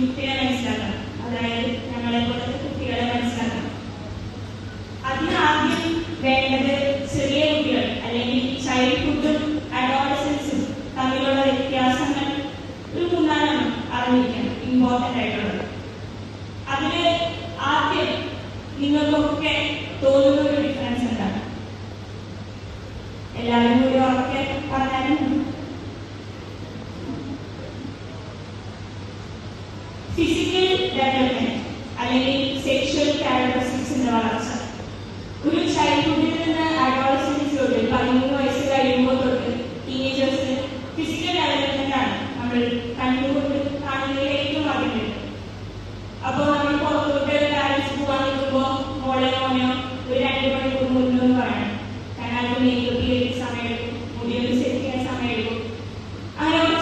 കുട്ടികളെ മനസ്സിലാക്കണം അതായത് ഞങ്ങളെ പോലത്തെ കുട്ടികളെ മനസ്സിലാക്കണം. അതിനാദ്യം വേണ്ടത് ചെറിയ കുട്ടികൾ അല്ലെങ്കിൽ ചൈൽഡ്ഹുഡും അഡോളസൻസും തമ്മിലുള്ള വ്യത്യാസങ്ങൾ ഒരു മൂന്നാലാണ് അറിഞ്ഞിരിക്കണം ഇമ്പോർട്ടന്റ് ആയിട്ടുള്ളത്. അതിൽ ആദ്യം നിങ്ങൾക്കൊക്കെ തോന്നുന്ന ഒരു ഡിഫറൻസ് എന്താണ്? എല്ലാവരും ഒരു ഉറക്കെ പറഞ്ഞാലും ഫിസിക്കൽ ഡെവലപ്മെന്റ് അല്ലെങ്കിൽ സെക്ഷൽ ക്യാരക്ടറിസ്റ്റിക്സിന്റെ വളർച്ച. ഒരു ചൈൽഡ്ഹുഡിൽ നിന്ന് അഡോളസൻസിലോട്ട് പതിമൂന്ന് വയസ്സ് കഴിയുമ്പോൾ തൊട്ട് ടീനേജേഴ്സിന് ഫിസിക്കൽ ഡെവലപ്മെന്റ് ആണ് നമ്മൾ കണ്ടുകൊണ്ട് കാണുന്നതിൽ ഏറ്റവും ആദ്യം. അപ്പോൾ നമ്മൾ പുറത്തോട്ട് പാരൻസ് പോകാൻ നിൽക്കുമ്പോൾ മോളെ മോനോ ഒരു രണ്ട് മണിക്കൂർ മുന്നോ എന്ന് പറയണം.